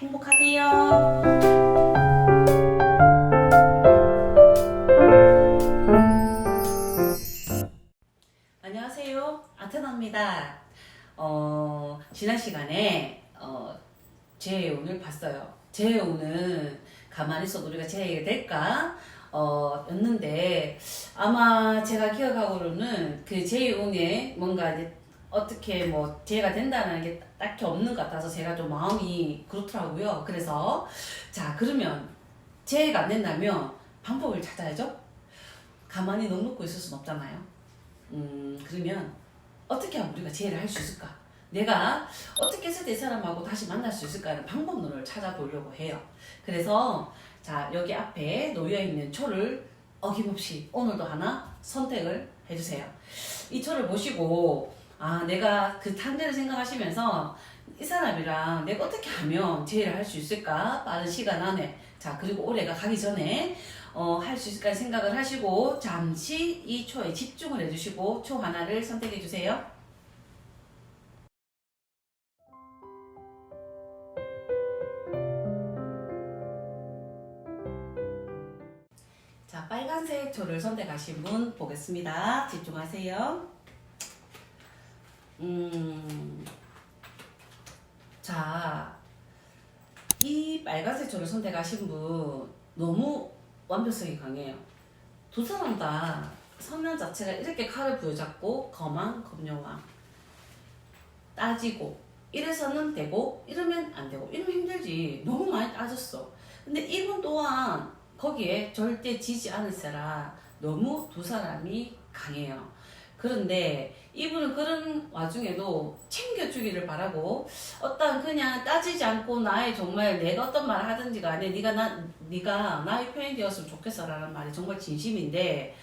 행복하세요. 안녕하세요. 어, 어, 가만히 있어도 우리가 재해가 될까? 어, 였는데 아마 제가 기억하고는 그 재혼에 뭔가 이제 어떻게 뭐 재해가 된다는 게 딱히 없는 것 같아서 제가 좀 마음이 그렇더라고요. 그래서 자 그러면 재해가 안 된다면 방법을 찾아야죠. 가만히 넉넉고 있을 순 없잖아요. 음, 그러면 어떻게 하면 우리가 지혜를 할 수 있을까? 내가 어떻게 했을 때 이 사람하고 다시 만날 수 있을까라는 방법론을 찾아보려고 해요. 그래서 자 여기 앞에 놓여 있는 초를 어김없이 오늘도 하나 선택을 해주세요. 이 초를 보시고 아 내가 그 상대를 생각하시면서 이 사람이랑 내가 어떻게 하면 지혜를 할수 있을까? 빠른 시간 안에 자 그리고 올해가 가기 전에 어, 할 수 있을까 생각을 하시고 잠시 이 초에 집중을 해주시고 초 하나를 선택해 주세요. 자, 빨간색 초를 선택하신 분 보겠습니다. 집중하세요. 음, 자, 이 빨간색 초를 선택하신 분 너무 완벽성이 강해요. 두 사람 다 성향 자체가 이렇게 칼을 부여잡고 거만 검요왕 따지고 이래서는 되고 이러면 안 되고 이러면 힘들지 너무 많이 따졌어. 근데 이분 또한 거기에 절대 지지 않으세라 너무 두 사람이 강해요. 그런데 이분은 그런 와중에도 챙겨주기를 바라고 어떤 그냥 따지지 않고 나의 정말 내가 어떤 말을 하든지 간에 네가 나 네가 나의 편이 되었으면 좋겠어라는 말이 정말 진심인데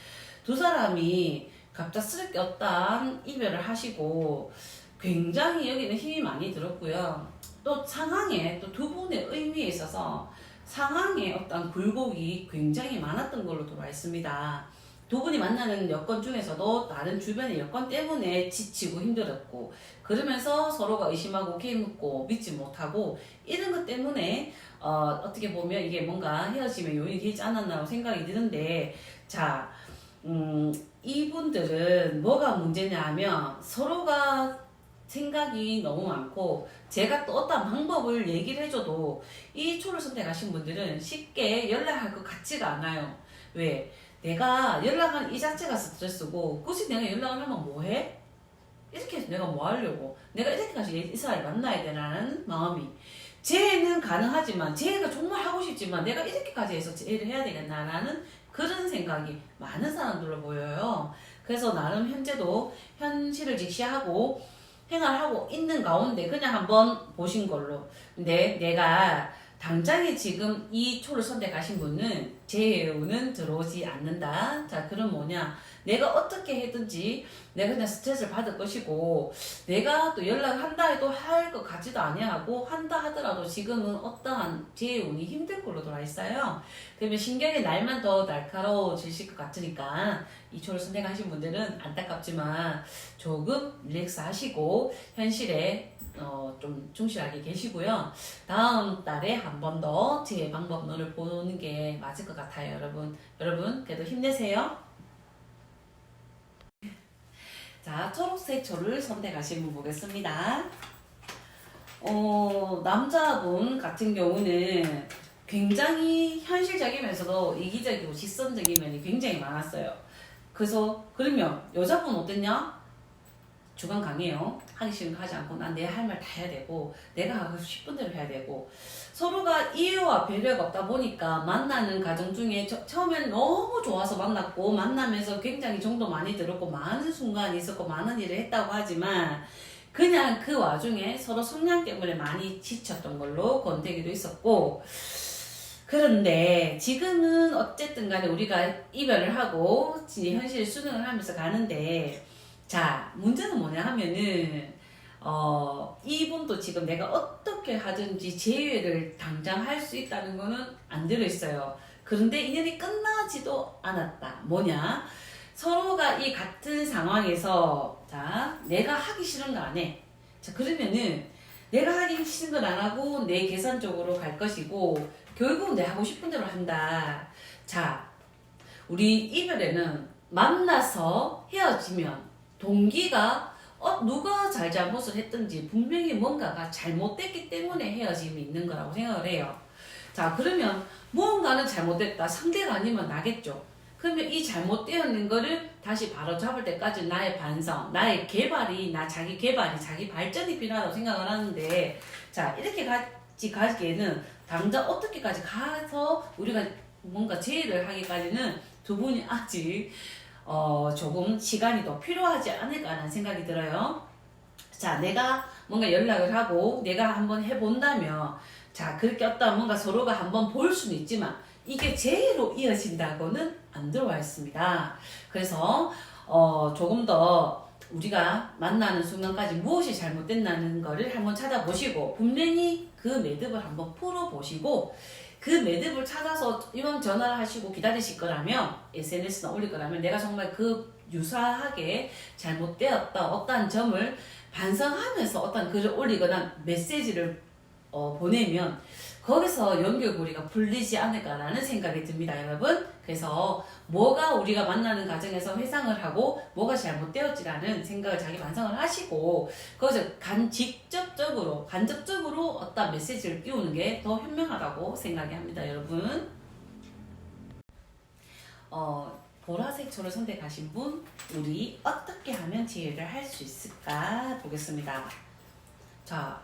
두 사람이 갑작스럽게 어떤 이별을 하시고 굉장히 여기는 힘이 많이 들었고요. 또 상황에 또 두 분의 의미에 있어서 상황에 어떤 굴곡이 굉장히 많았던 걸로 들어와 있습니다. 두 분이 만나는 여건 중에서도 다른 주변의 여건 때문에 지치고 힘들었고 그러면서 서로가 의심하고 개묻고 믿지 못하고 이런 것 때문에 어, 어떻게 보면 이게 뭔가 헤어짐의 요인이 되지 않았나라고 생각이 드는데 자 음, 이분들은 뭐가 문제냐 하면 서로가 생각이 너무 많고 제가 또 어떤 방법을 얘기를 해줘도 이 초를 선택하신 분들은 쉽게 연락할 것 같지가 않아요. 왜? 내가 연락하는 이 자체가 스트레스고 굳이 내가 연락을 하면 뭐해? 이렇게 해서 내가 뭐 하려고 내가 이렇게까지 이 사람을 만나야 되라는 마음이 재해는 가능하지만 재해가 정말 하고 싶지만 내가 이렇게까지 해서 재해를 해야 되겠나라는 그런 생각이 많은 사람들로 보여요. 그래서 나름 현재도 현실을 직시하고 생활하고 있는 가운데 그냥 한번 보신 걸로. 근데 내가 당장에 지금 이 초를 선택하신 분은 재해우는 들어오지 않는다. 자, 그럼 뭐냐? 내가 어떻게 해든지 내가 그냥 스트레스를 받을 것이고 내가 또 연락을 한다 해도 할 것 같지도 아니하고 한다 하더라도 지금은 어떠한 재해운이 힘들 걸로 돌아 있어요. 그러면 신경이 날만 더 날카로워지실 것 같으니까 이 초를 선택하신 분들은 안타깝지만 조금 릴렉스 하시고 현실에 어, 좀 충실하게 계시고요. 다음 달에 한 번 더 제 방법론을 보는 게 맞을 것 같아요, 여러분. 여러분, 그래도 힘내세요. 자, 초록색 초를 선택하신 분 보겠습니다. 어, 남자분 같은 경우는 굉장히 현실적이면서도 이기적이고 직선적인 면이 굉장히 많았어요. 그래서 그러면 여자분 어땠냐? 주관 강해요. 하기 싫은 거 하지 않고 난 내 할 말 다 해야 되고 내가 하고 싶은 대로 해야 되고 서로가 이해와 배려가 없다 보니까 만나는 과정 중에 저- 처음에는 너무 좋아서 만났고 만나면서 굉장히 정도 많이 들었고 많은 순간이 있었고 많은 일을 했다고 하지만 그냥 그 와중에 서로 성향 때문에 많이 지쳤던 걸로 권태기도 있었고 그런데 지금은 어쨌든 간에 우리가 이별을 하고 이제 현실 수능을 하면서 가는데 자 문제는 뭐냐 하면은 어 이분도 지금 내가 어떻게 하든지 재회를 당장 할 수 있다는 거는 안 들어있어요. 그런데 인연이 끝나지도 않았다. 뭐냐? 서로가 이 같은 상황에서 자 내가 하기 싫은 거 안 해. 자 그러면은 내가 하기 싫은 건 안 하고 내 계산 쪽으로 갈 것이고 결국은 내 하고 싶은 대로 한다. 자, 우리 이별에는 만나서 헤어지면 동기가 어, 누가 잘잘못을 했든지 분명히 뭔가가 잘못됐기 때문에 헤어짐이 있는 거라고 생각을 해요. 자, 그러면 무언가는 잘못됐다. 상대가 아니면 나겠죠. 그러면 이 잘못되었는 거를 다시 바로 잡을 때까지 나의 반성, 나의 개발이, 나 자기 개발이, 자기 발전이 필요하다고 생각을 하는데, 자, 이렇게 같이 가기에는 당장 어떻게까지 가서 우리가 뭔가 제의를 하기까지는 두 분이 아직 어, 조금 시간이 더 필요하지 않을까라는 생각이 들어요. 자, 내가 뭔가 연락을 하고 내가 한번 해본다면, 자, 그렇게 어떤 뭔가 서로가 한번 볼 수는 있지만, 이게 제의로 이어진다고는 안 들어와 있습니다. 그래서, 어, 조금 더 우리가 만나는 순간까지 무엇이 잘못됐나는 거를 한번 찾아보시고, 분명히 그 매듭을 한번 풀어보시고, 그 매듭을 찾아서 이왕 전화를 하시고 기다리실 거라면 SNS나 올릴 거라면 내가 정말 그 유사하게 잘못되었다 어떠한 점을 반성하면서 어떤 글을 올리거나 메시지를 어, 보내면 거기서 연결고리가 풀리지 않을까라는 생각이 듭니다, 여러분. 그래서 뭐가 우리가 만나는 과정에서 회상을 하고 뭐가 잘못되었지라는 생각을 자기 반성을 하시고 거기서 간 직접적으로 간접적으로 어떤 메시지를 띄우는 게 더 현명하다고 생각이 합니다, 여러분. 어, 보라색 초를 선택하신 분, 우리 어떻게 하면 지혜를 할 수 있을까 보겠습니다. 자,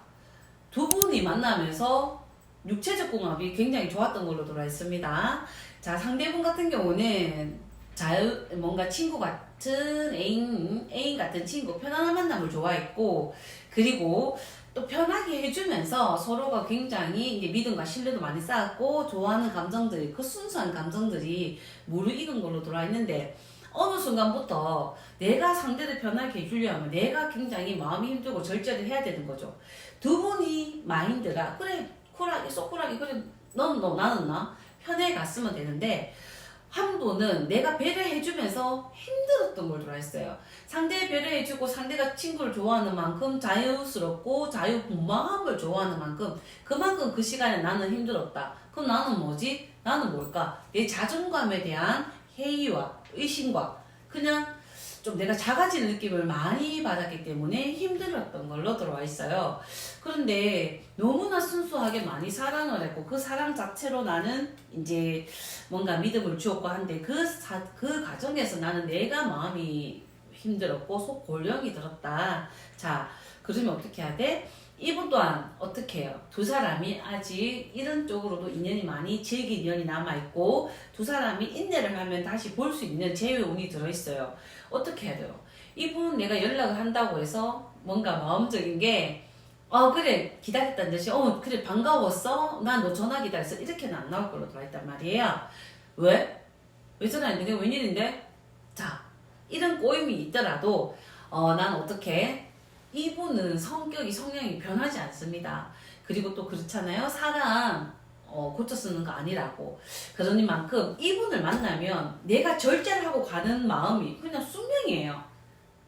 두 분이 만나면서 육체적 궁합이 굉장히 좋았던 걸로 들어 있습니다. 자, 상대분 같은 경우는 자유, 뭔가 친구 같은 애인, 애인 같은 친구, 편안한 만남을 좋아했고, 그리고 또 편하게 해주면서 서로가 굉장히 이제 믿음과 신뢰도 많이 쌓았고, 좋아하는 감정들이, 그 순수한 감정들이 무르익은 걸로 들어와 있는데, 어느 순간부터 내가 상대를 편하게 해주려면 내가 굉장히 마음이 힘들고 절제를 해야 되는 거죠. 두 분이 마인드가, 그래, 쿨하게, 쏙쿨하게, 그래, 넌 너, 나는 나. 편해 갔으면 되는데, 한 분은 내가 배려해주면서 힘들었던 걸 들어했어요. 상대 배려해주고 상대가 친구를 좋아하는 만큼 자유스럽고 자유분방함을 좋아하는 만큼 그만큼 그 시간에 나는 힘들었다. 그럼 나는 뭐지? 나는 뭘까? 내 자존감에 대한 회의와 의심과 그냥 좀 내가 작아지는 느낌을 많이 받았기 때문에 힘들었던 걸로 들어와 있어요. 그런데 너무나 순수하게 많이 사랑을 했고 그 사랑 자체로 나는 이제 뭔가 믿음을 주었고 한데 그, 사, 그 과정에서 나는 내가 마음이 힘들었고 속 골령이 들었다. 자, 그러면 어떻게 해야 돼? 이분 또한 어떻게 해요? 두 사람이 아직 이런 쪽으로도 인연이 많이 질긴 인연이 남아있고 두 사람이 인내를 하면 다시 볼 수 있는 재회운이 들어있어요. 어떻게 해야 돼요? 이분 내가 연락을 한다고 해서 뭔가 마음적인 게 어 그래 기다렸다는 듯이 어 그래 반가웠어 난 너 전화 기다렸어 이렇게는 안 나올 걸로 들어있단 말이에요 왜? 왜 전화했는데 웬일인데? 자 이런 꼬임이 있더라도 어 난 어떻게 이분은 성격이 성향이 변하지 않습니다 그리고 또 그렇잖아요 사람 어, 고쳐 쓰는 거 아니라고 그러니만큼 이분을 만나면 내가 절제를 하고 가는 마음이 그냥 숙명이에요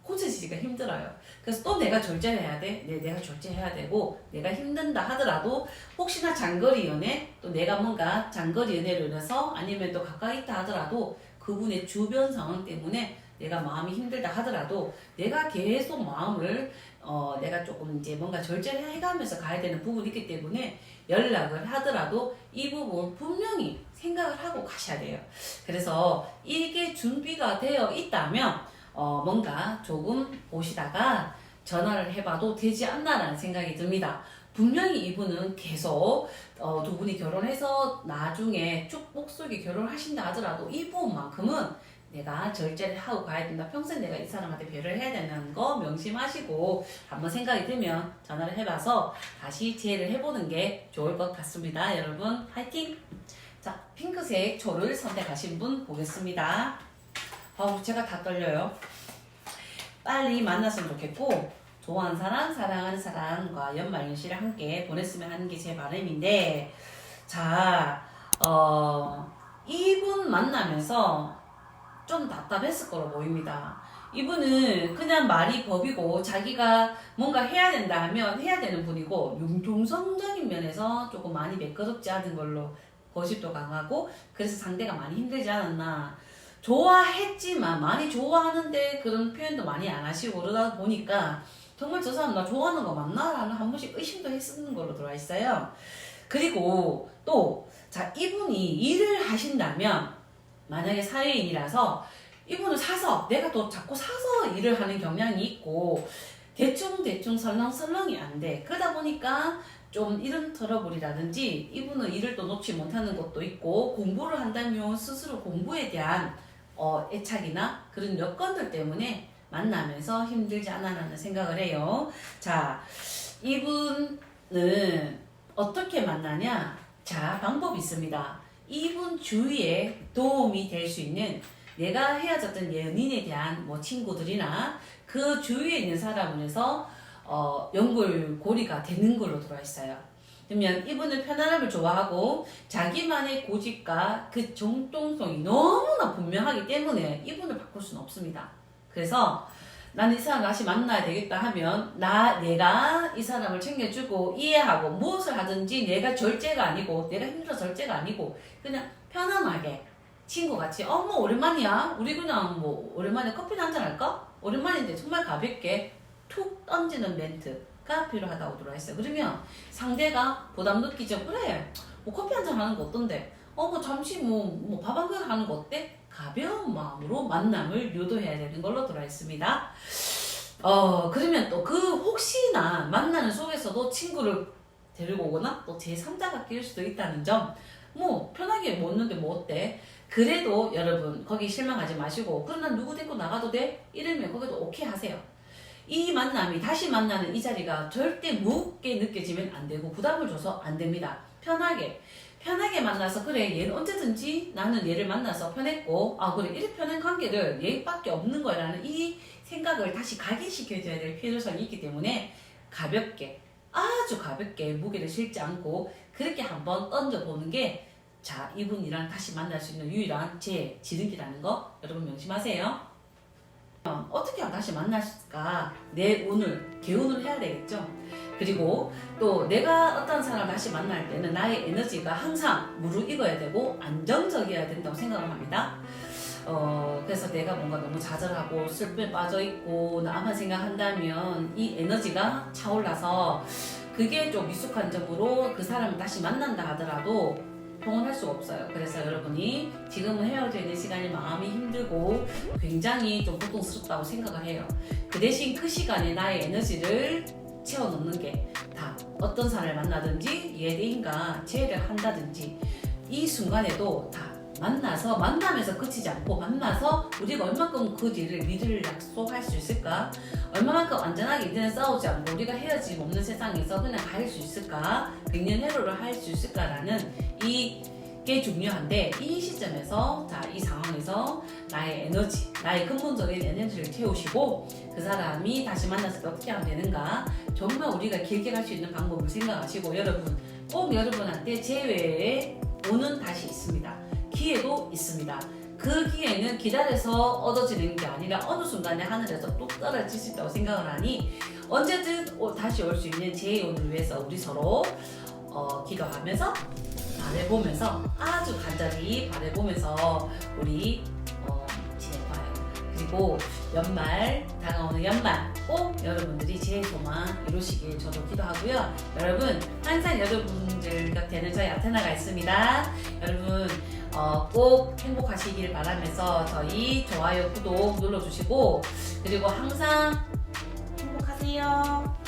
고쳐지기가 힘들어요. 그래서 또 내가 절제를 해야 돼? 네, 내가 절제해야 되고, 내가 힘든다 하더라도, 혹시나 장거리 연애, 또 내가 뭔가 장거리 연애를 인해서, 아니면 또 가까이 있다 하더라도, 그분의 주변 상황 때문에 내가 마음이 힘들다 하더라도, 내가 계속 마음을, 어, 내가 조금 이제 뭔가 절제를 해가면서 가야 되는 부분이 있기 때문에, 연락을 하더라도, 이 부분 분명히 생각을 하고 가셔야 돼요. 그래서 이게 준비가 되어 있다면, 어, 뭔가 조금 보시다가 전화를 해봐도 되지 않나라는 생각이 듭니다. 분명히 이분은 계속 어, 두 분이 결혼해서 나중에 축복 속에 결혼하신다 하더라도 이 부분만큼은 내가 절제를 하고 가야 된다. 평생 내가 이 사람한테 배려를 해야 되는 거 명심하시고 한번 생각이 들면 전화를 해봐서 다시 지혜를 해보는 게 좋을 것 같습니다. 여러분 화이팅! 자 핑크색 초를 선택하신 분 보겠습니다. 아우 제가 다 떨려요. 빨리 만났으면 좋겠고 좋아하는 사람, 사랑하는 사람과 연말연시를 함께 보냈으면 하는 게 제 바람인데 자, 어, 이분 만나면서 좀 답답했을 거로 보입니다. 이분은 그냥 말이 법이고 자기가 뭔가 해야 된다 하면 해야 되는 분이고 융통성적인 면에서 조금 많이 매끄럽지 않은 걸로 고집도 강하고 그래서 상대가 많이 힘들지 않았나 좋아했지만 많이 좋아하는데 그런 표현도 많이 안 하시고 그러다 보니까 정말 저 사람 나 좋아하는 거 맞나? 라는 한 번씩 의심도 했었는 걸로 들어와 있어요. 그리고 또, 자, 이분이 일을 하신다면, 만약에 사회인이라서, 이분은 사서, 내가 또 자꾸 사서 일을 하는 경향이 있고, 대충 대충 설렁설렁이 안 돼. 그러다 보니까, 좀 이런 트러블이라든지, 이분은 일을 또 놓지 못하는 것도 있고, 공부를 한다면 스스로 공부에 대한, 어, 애착이나 그런 여건들 때문에 만나면서 힘들지 않아라는 생각을 해요. 자, 이분은 어떻게 만나냐? 자, 방법이 있습니다. 이분 주위에 도움이 될 수 있는 내가 헤어졌던 연인에 대한 뭐 친구들이나 그 주위에 있는 사람을 해서 어, 연결고리가 되는 걸로 들어와 있어요. 그러면 이분은 편안함을 좋아하고 자기만의 고집과 그 정통성이 너무나 분명하기 때문에 이분을 바꿀 수는 없습니다. 그래서 나는 이 사람 다시 만나야 되겠다 하면 나 내가 이 사람을 챙겨주고 이해하고 무엇을 하든지 내가 절제가 아니고 내가 힘들어 절제가 아니고 그냥 편안하게 친구같이 어머 오랜만이야. 우리 그냥 뭐 오랜만에 커피 한잔 할까? 오랜만인데 정말 가볍게 툭 던지는 멘트가 필요하다고 들어와 있어요. 그러면 상대가 부담 느끼죠. 그래 뭐 커피 한잔 하는 거 어떤데? 어 뭐 잠시 뭐뭐밥 한 그릇 하는 거 어때 가벼운 마음으로 만남을 유도해야 되는 걸로 들어와 있습니다. 어, 그러면 또 그 혹시나 만나는 속에서도 친구를 데리고 오거나 또 제3자가 끼일 수도 있다는 점, 뭐, 편하게 먹는데 뭐 어때? 그래도 여러분, 거기 실망하지 마시고, 난 누구 데리고 나가도 돼? 이러면 거기도 오케이 하세요. 이 만남이 다시 만나는 이 자리가 절대 무겁게 느껴지면 안 되고, 부담을 줘서 안 됩니다. 편하게. 편하게 만나서 그래 얘는 언제든지 나는 얘를 만나서 편했고 아 그래 이렇게 편한 관계를 얘밖에 없는 거라는 이 생각을 다시 각인시켜줘야 될 필요성이 있기 때문에 가볍게 아주 가볍게 무게를 실지 않고 그렇게 한번 던져보는 게 자 이분이랑 다시 만날 수 있는 유일한 제 지름길이라는 거 여러분 명심하세요. 어떻게 하면 다시 만날까? 내 운을, 개운을 해야 되겠죠? 그리고 또 내가 어떤 사람 다시 만날 때는 나의 에너지가 항상 무르익어야 되고 안정적이어야 된다고 생각을 합니다. 어, 그래서 내가 뭔가 너무 좌절하고 슬픔에 빠져있고 나만 생각한다면 이 에너지가 차올라서 그게 좀 미숙한 점으로 그 사람을 다시 만난다 하더라도 동원할 수가 없어요. 그래서 여러분이 지금은 헤어져 있는 시간이 마음이 힘들고 굉장히 좀 고통스럽다고 생각을 해요. 그 대신 그 시간에 나의 에너지를 채워넣는 게 다 어떤 사람을 만나든지 예대인과 재회를 한다든지 이 순간에도 다 만나서 만나면서 그치지 않고 만나서 우리가 얼마큼 그 뒤를 믿을 약속할 수 있을까? 얼마만큼 안전하게 이제는 싸우지 않고 우리가 헤어짐 없는 세상에서 그냥 갈 수 있을까? 백년 해로를 할 수 있을까라는 이 게 중요한데 이 시점에서 자 이 상황에서 나의 에너지 나의 근본적인 에너지를 채우시고 그 사람이 다시 만났을 때 어떻게 하면 되는가 정말 우리가 길게 갈 수 있는 방법을 생각하시고 여러분 꼭 여러분한테 재회에 오는 다시 있습니다. 기회도 있습니다. 그 기회는 기다려서 얻어지는 게 아니라 어느 순간에 하늘에서 뚝 떨어질 수 있다고 생각을 하니 언제든 오- 다시 올 수 있는 재회운을 위해서 우리 서로 어, 기도하면서 바래보면서 아주 간절히 바래보면서 우리 어, 지내봐요. 그리고 연말 다가오는 연말 꼭 여러분들이 제 소망 이루시길 저도 기도하고요. 여러분 항상 여러분들 곁에는 저희 아테나가 있습니다. 여러분 어, 꼭 행복하시길 바라면서 저희 좋아요 구독 눌러주시고 그리고 항상 행복하세요.